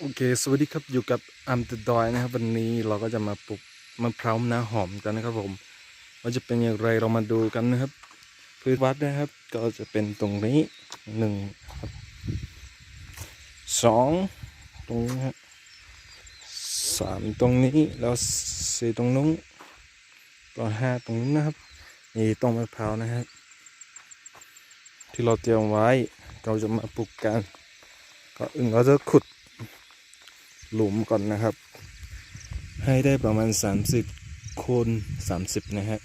โอเค สวัสดีครับ อยู่กับอัมตดอยนะครับ วันนี้เราก็จะมาปลูกมะพร้าวน้าหอมกันนะครับผมว่าจะเป็นอย่างไรเรามาดูกันนะครับ พื้นวัดนะครับ ก็จะเป็นตรงนี้หนึ่งครับสองตรงนี้ครับสามตรงนี้แล้วสี่ตรงนู้นก็ห้าตรงนู้นนะครับนี่ต้นมะพร้าวนะครับ ที่เราเตรียมไว้เราจะมาปลูกกัน ก็อึ่งเราจะขุด หลุมก่อนนะครับ ให้ได้ประมาณ 30คูณ30 นะฮะ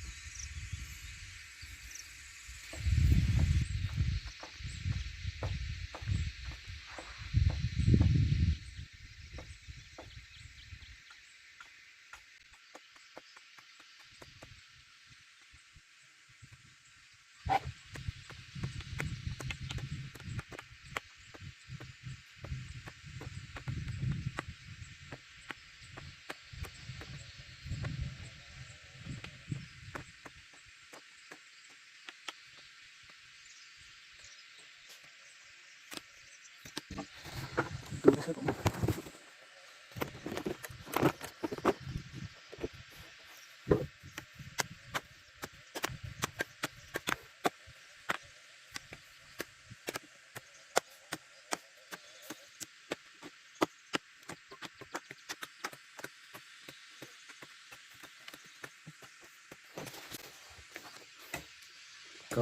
ก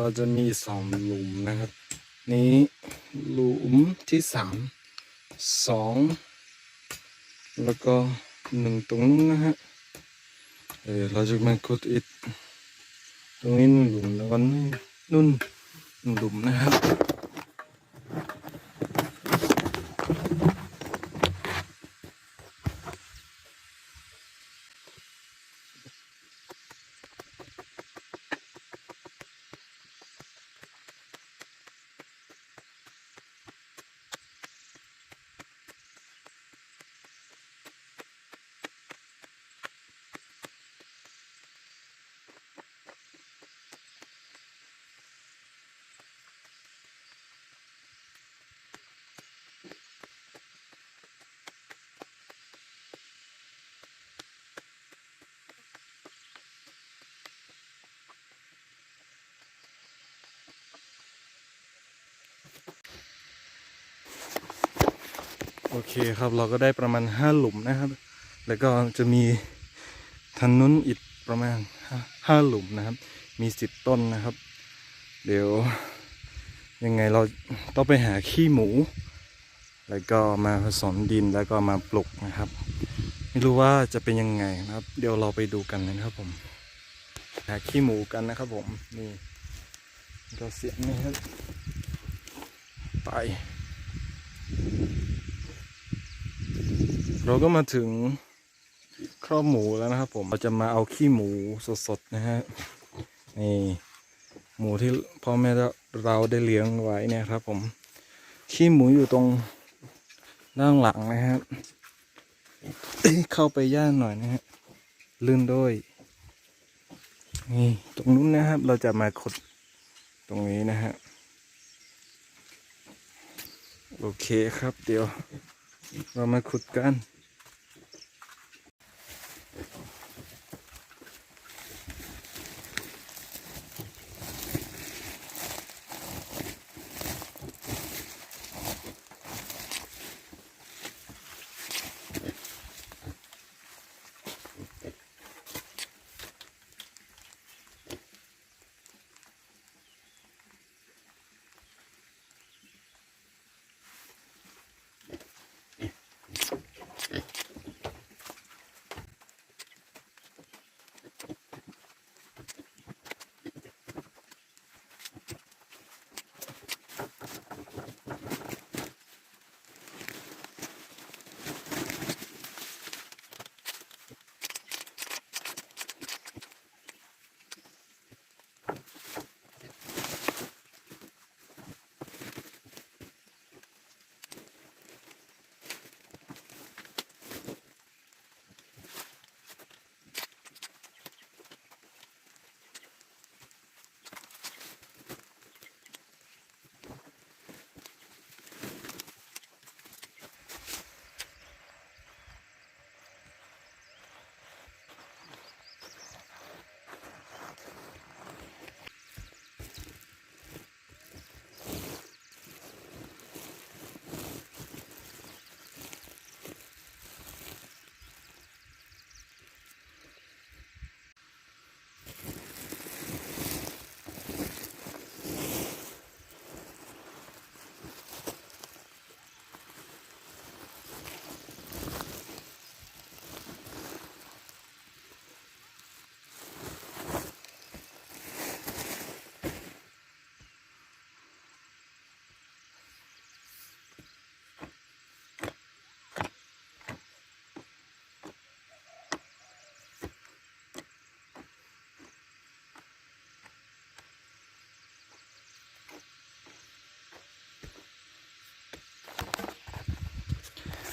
็จะมีสองหลุมนะครับ นี้หลุมที่สาม สองแล้วก็หนึ่งตรงนู้นนะฮะเออเราจะมากดอิดตรงนี้หนึ่งหลุมแล้วก็นุ่นู่นหนึ่งหลุมนะครับ อเคครับเราก็ได้ประมาณห้าหลุมนะครับ แล้วก็จะมีทางนุ้นอีกประมาณห้าหลุมนะครับ มีสิบต้นนะครับ เดี๋ยวยังไงเราต้องไปหาขี้หมู แล้วก็มาผสมดินแล้วก็มาปลูกนะครับ ไม่รู้ว่าจะเป็นยังไงนะครับ เดี๋ยวเราไปดูกันนะครับผม หาขี้หมูกันนะครับผมนี่ก็เสียงนะครับไป เราก็มาถึงครอบหมูแล้วนะครับผม เราจะมาเอาขี้หมูสดๆนะฮะ นี่ หมูที่พ่อแม่เราได้เลี้ยงไว้เนี่ยครับ ผม ขี้หมูอยู่ตรงด้านหลังนะครับเอ้ยเข้าไปย่านหน่อยนะฮะ ลื่นด้วย นี่ตรงนู้นนะครับ เราจะมาขุดตรงนี้นะฮะ โอเคครับเดี๋ยว เรามาขุดกัน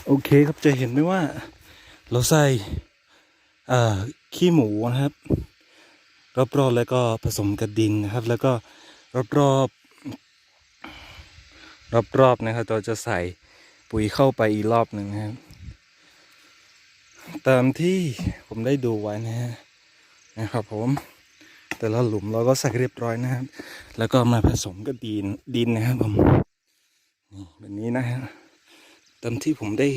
โอเคครับจะเห็นไหมว่า เราใส่ขี้หมูนะครับ รอบๆแล้วก็ผสมกับดินนะครับ แล้วก็รอบๆรอบๆนะครับเราจะใส่ปุ๋ยเข้าไปอีกรอบหนึ่งนะครับ ตามที่ผมได้ดูไว้นะฮะนะครับผม แต่ละหลุมเราก็ใส่เรียบร้อยนะครับ แล้วก็มาผสมกับดินดินนะครับผมนี่แบบนี้นะฮะ ตามที่ผมได้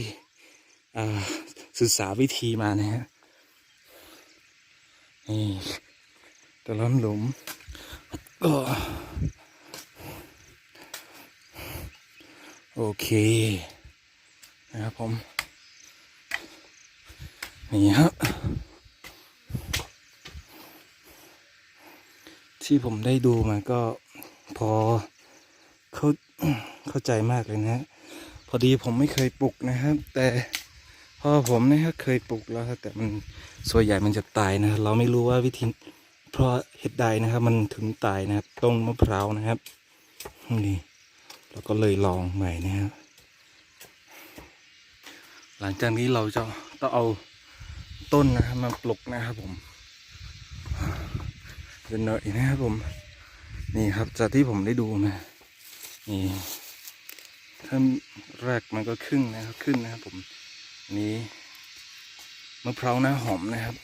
ศึกษาวิธีมานะฮะนี่ต่ละหลุมก็โอเคนะครับผม นี่ฮะที่ผมได้ดูมาก็พอเข้าเข้าใจมากเลยนะฮะ พอดีผมไม่เคยปลูกนะครับ แต่พ่อผมนะครับเคยปลูกแล้วครับแต่มันส่วนใหญ่มันจะตายนะรเราไม่รู้ว่าวิธีเพราะเหตุใดนะครับ มันถึงตายนะครับต้นมะพร้าวนะครับนี่เราก็เลยลองใหม่นะครับ หลังจากนี้เราจะต้องเอาต้นนะครับมาปลูกนะครับผมเดี๋ยวหน่อยนะครับผม นี่ครับจากที่ผมได้ดูมานี่ ถ้าแรกมันก็ครึ่งนะครับขึ้นนะครับ ผมนี้มะพร้าวหน้าหอมนะครับ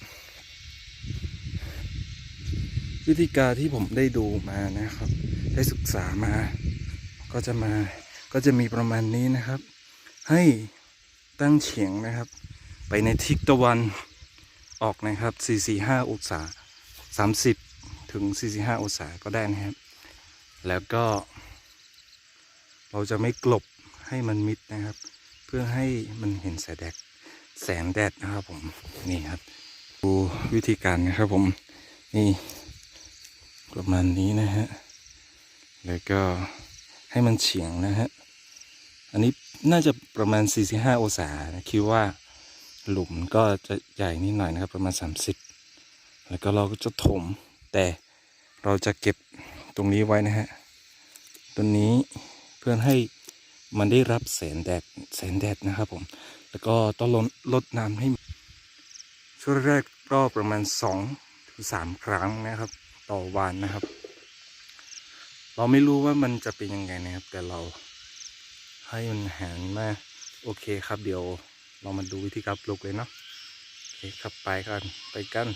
วิธีการที่ผมได้ดูมานะครับ ได้ศึกษามา ก็จะมาก็จะมีประมาณนี้นะครับ ให้ตั้งเฉียงนะครับ ไปในทิศตะวันออกนะครับ 445 องศา 30 ถึง45องศาก็ได้นะครับ แล้วก็ เราจะไม่กลบให้มันมิดนะครับ เพื่อให้มันเห็นแสงแดดแสงแดดนะครับผมนี่ครับ ดูวิธีการนะครับผมนี่ประมาณนี้นะฮะแล้วก็ให้มันเฉียงนะฮะอันนี้น่าจะประมาณ 45 องศานะคิดว่าหลุมก็จะใหญ่นิดหน่อยนะครับ ประมาณ 30 แล้วก็เราก็จะถมแต่เราจะเก็บตรงนี้ไว้นะฮะ ตัวนี้ เพื่อให้มันได้รับแสงแดดแสงแดดนะครับผม แล้วก็ต้องลดลดน้ำให้ ช่วงแรกก็ประมาณสองถึงสามครั้งนะครับ ต่อวันนะครับ เราไม่รู้ว่ามันจะเป็นยังไงนะครับ แต่เราให้มันหันมาโอเคครับเดี๋ยวเรามาดูวิธีการปลูกเลยเนาะโอเคครับไปกันไปกัน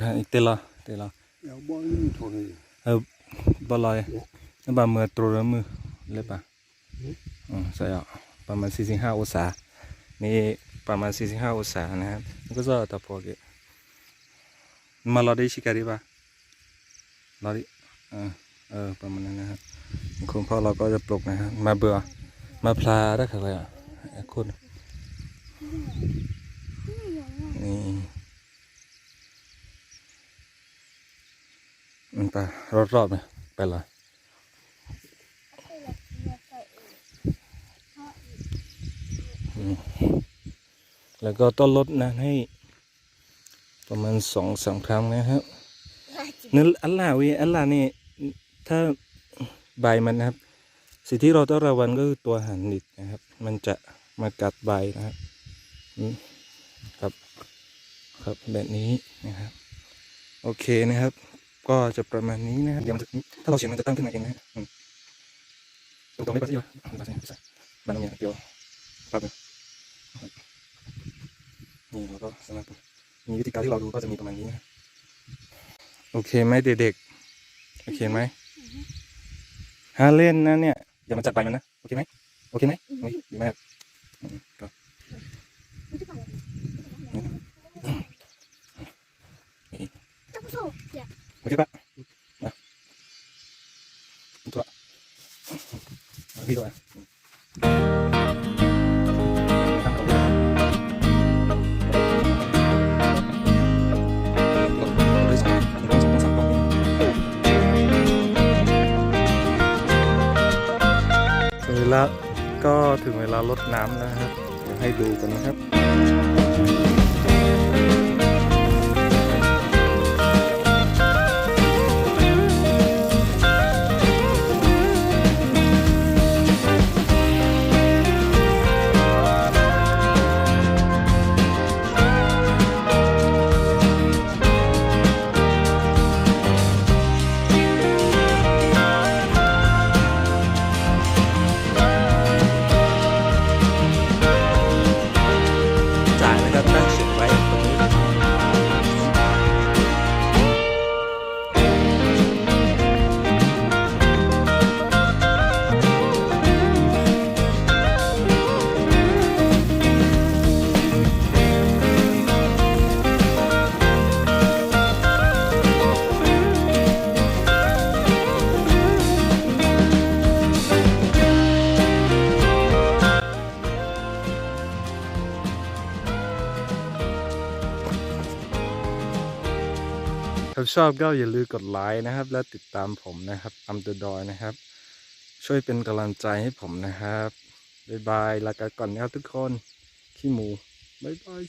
นะอีกเตลอเตลอ Ja, bara in tar ni. เออบอลอย นี่บามือตรมือเลยปะอืมใช่อะประมาณ 45 องศา นี่ประมาณ 45 องศานะครับมันก็จะตะพอเกะมาลอได้ชิการิปะลอดิเออเออประมาณนั้นนะครับคุณพ่อเราก็จะปลุกนะครับมาเบื่อมาพลาได้ค่ะเลยอะไอ้คุณนี่มันไปรอบๆไหมไปเลย แล้วก็ต้องลดน้ำให้ ประมาณสองสามครั้งนะครับนั่นอัลลาวีอัลลานี่ถ้าใบมันนะครับ สิ่งที่เราต้องระวังก็คือตัวหันนิดนะครับ มันจะมากัดใบนะครับอืมครับ ครับแบบนี้นะครับ โอเคนะครับ ก็จะประมาณนี้นะครับเดี๋ยวมันจะถ้าเราเฉียงมันจะตั้งขึ้นมาเองนะฮะอืมตรงๆไม่ปัสสิวะปัสสิวะบ้านตรงนี้เดี๋ยวปรับนี่ เราก็สำหรับมีวิธีการที่เราดูก็จะมีประมาณนี้นะโอเคไหมเด็กๆโอเคไหมห้าเล่นนะเนี่ยอย่ามาจัดไปมันนะโอเคไหมโอเคไหมโอ้ยดีมากอืมก็โอเคปะมาตัวมาพี่ตัว ลารดน้ำนะครับให้ดูกันนะครับ ถ้าชอบก็อย่าลืมกดไลค์นะครับ และติดตามผมนะครับอัมเดอร์ดอยนะครับ ช่วยเป็นกำลังใจให้ผมนะครับ บ๊ายบายลากันก่อนนะครับทุกคน ขี้หมู บ๊ายบาย